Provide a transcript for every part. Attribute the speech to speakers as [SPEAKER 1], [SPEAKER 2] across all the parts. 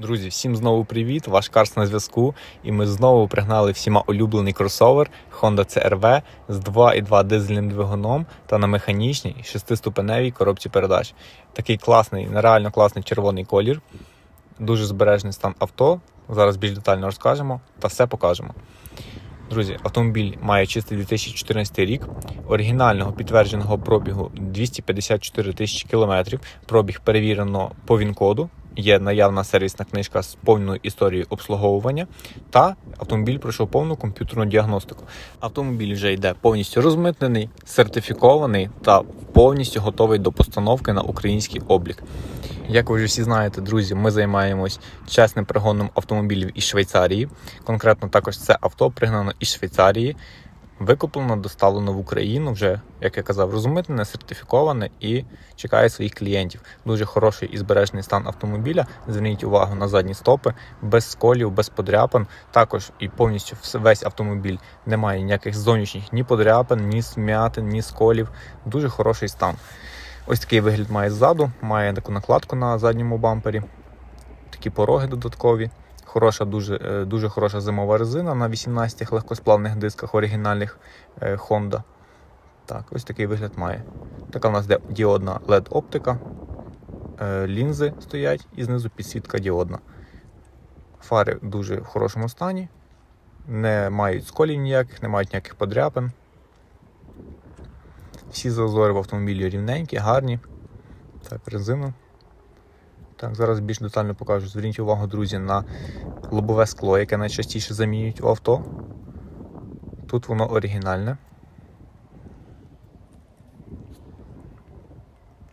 [SPEAKER 1] Друзі, всім знову привіт! Ваш Карс на зв'язку. І ми знову пригнали всіма улюблений кросовер Honda CR-V з 2.2 дизельним двигуном та на механічній 6-ступеневій коробці передач. Такий класний, нереально класний червоний колір. Дуже збережний стан авто. Зараз більш детально розкажемо та все покажемо. Друзі, автомобіль має чистий 2014 рік, оригінального підтвердженого пробігу 254 тисячі кілометрів. Пробіг перевірено по ВІН-коду. Є наявна сервісна книжка з повною історією обслуговування, та автомобіль пройшов повну комп'ютерну діагностику. Автомобіль вже йде повністю розмитнений, сертифікований та повністю готовий до постановки на український облік. Як ви вже всі знаєте, друзі, ми займаємось чесним пригоном автомобілів із Швейцарії. Конкретно також це авто пригнано із Швейцарії, викуплено, доставлено в Україну, вже, як я казав, розмитнене, сертифіковане і чекає своїх клієнтів. Дуже хороший і збережений стан автомобіля. Зверніть увагу на задні стопи, без сколів, без подряпин. Також і повністю весь автомобіль не має ніяких зовнішніх ні подряпин, ні смятин, ні сколів. Дуже хороший стан. Ось такий вигляд має ззаду, має таку накладку на задньому бампері, такі пороги додаткові. Хороша, дуже, е, дуже хороша зимова резина на 18 легкосплавних дисках оригінальних е, Honda. Так, ось такий вигляд має. Така в нас діодна LED-оптика, е, лінзи стоять і знизу підсвітка діодна. Фари дуже в хорошому стані, не мають сколів ніяких, не мають ніяких подряпин. Всі зазори в автомобілі рівненькі, гарні. Так, резину. Так, зараз більш детально покажу. Зверніть увагу, друзі, на лобове скло, яке найчастіше замінюють у авто. Тут воно оригінальне.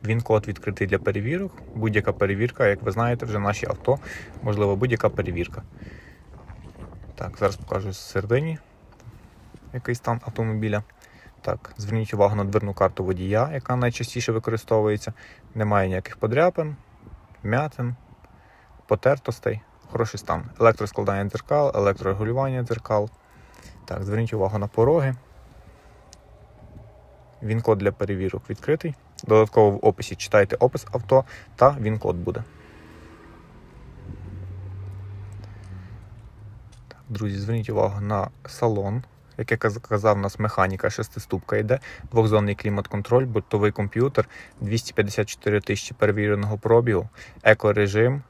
[SPEAKER 1] Він код відкритий для перевірок. Будь-яка перевірка, як ви знаєте, вже наші авто, можливо, будь-яка перевірка. Так, зараз покажу з середині який стан автомобіля. Так, зверніть увагу на дверну карту водія, яка найчастіше використовується. Немає ніяких подряпин, вмятин, потертостей. Хороший стан. Електроскладання дзеркал, електрорегулювання дзеркал. Так, зверніть увагу на пороги. Він-код для перевірок відкритий. Додатково в описі читайте опис авто та він-код буде. Так, друзі, зверніть увагу на салон. Як я казав, у нас механіка шестиступка йде, двохзонний клімат-контроль, бортовий комп'ютер, 254 тисячі перевіреного пробігу, екорежим,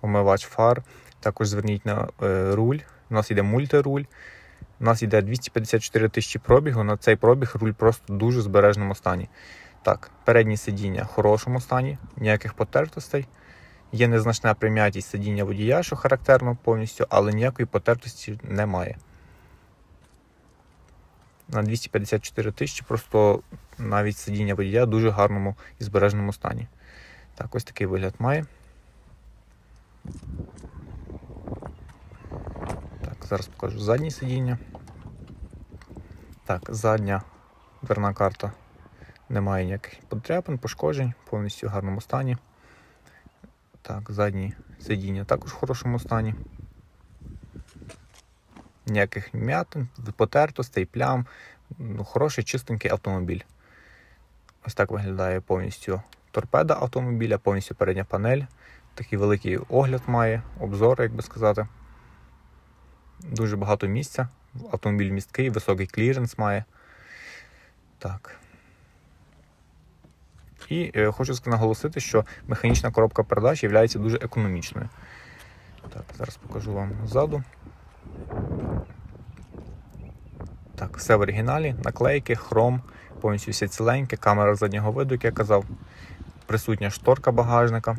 [SPEAKER 1] омивач фар. Також зверніть на е, руль. У нас йде мультируль. У нас йде 254 тисячі пробігу. На цей пробіг руль просто в дуже збережному стані. Так, передні сидіння в хорошому стані, ніяких потертостей. Є незначна прим'ятість сидіння водія, що характерно повністю, але ніякої потертості немає. На 254 тисячі просто навіть сидіння водія в дуже гарному і збереженому стані. Так, ось такий вигляд має. Так, зараз покажу заднє сидіння. Так, задня дверна карта немає ніяких подряпин, пошкоджень, повністю в гарному стані. Так, задні сидіння також в хорошому стані. Ніяких м'ятин, потертостей, плям. Ну, хороший чистенький автомобіль. Ось так виглядає повністю торпеда автомобіля, повністю передня панель. Такий великий огляд має, обзор, як би сказати. Дуже багато місця. Автомобіль місткий, високий кліренс має. Так. І е, хочу наголосити, що механічна коробка передач є дуже економічною. Так, зараз покажу вам ззаду. Так, все в оригіналі, наклейки, хром, повністю все ціленьке, камера заднього виду, як я казав, присутня шторка багажника.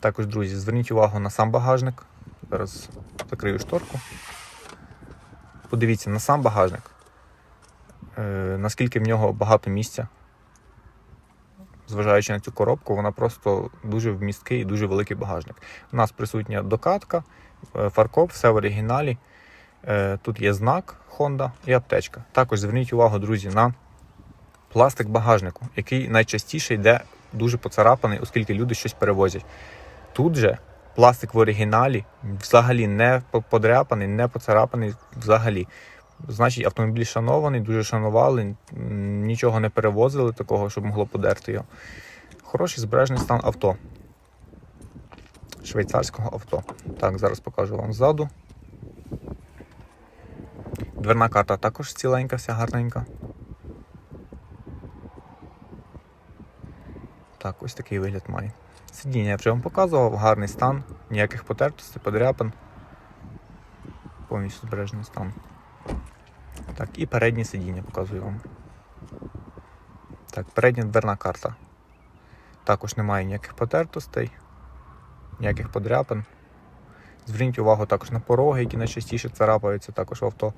[SPEAKER 1] Також, друзі, зверніть увагу на сам багажник. Зараз закрию шторку. Подивіться на сам багажник, е, наскільки в нього багато місця зважаючи на цю коробку, вона просто дуже вмісткий і дуже великий багажник. У нас присутня докатка, е, фаркоп, все в оригіналі. Е, Тут є знак Honda і аптечка. Також зверніть увагу, друзі, на пластик багажнику, який найчастіше йде дуже поцарапаний, оскільки люди щось перевозять. Тут же пластик в оригіналі взагалі не подряпаний, не поцарапаний взагалі. Значить, автомобіль шанований, дуже шанували, нічого не перевозили такого, щоб могло подерти його. Хороший збережений стан авто. швейцарського авто. Так, зараз покажу вам ззаду. Дверна карта також ціленька, вся гарненька. Так, ось такий вигляд має. Сидіння я вже вам показував, гарний стан, ніяких потертостей, подряпин. Повністю збережений стан. Так, і переднє сидіння показую вам. Так, передня дверна карта. Також немає ніяких потертостей, ніяких подряпин. Зверніть увагу також на пороги, які найчастіше царапаються також в авто.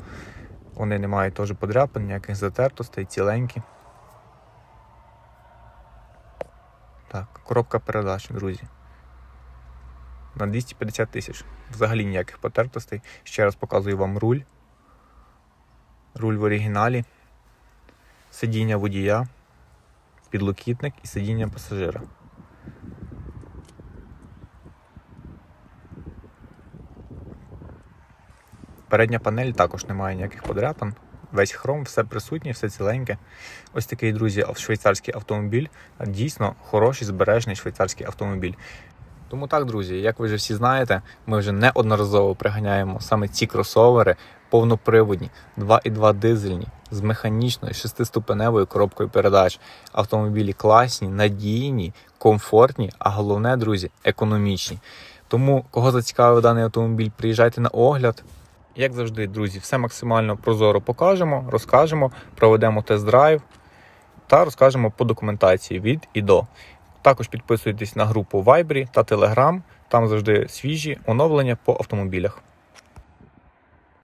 [SPEAKER 1] Вони не мають теж подряпин, ніяких затертостей, ціленькі. Так, коробка передач, друзі. На 250 тисяч. Взагалі ніяких потертостей. Ще раз показую вам руль. Руль в оригіналі. Сидіння водія, підлокітник і сидіння пасажира. Передня панель також не має ніяких подряпин. Весь хром, все присутнє, все ціленьке. Ось такий, друзі, швейцарський автомобіль. Дійсно хороший, збережний швейцарський автомобіль. Тому так, друзі, як ви вже всі знаєте, ми вже неодноразово приганяємо саме ці кросовери повноприводні, 2,2 дизельні з механічною шестиступеневою коробкою передач. Автомобілі класні, надійні, комфортні, а головне, друзі, економічні. Тому, кого зацікавив даний автомобіль, приїжджайте на огляд. Як завжди, друзі, все максимально прозоро покажемо, розкажемо, проведемо тест-драйв та розкажемо по документації від і до. Також підписуйтесь на групу Viber та Telegram, там завжди свіжі оновлення по автомобілях.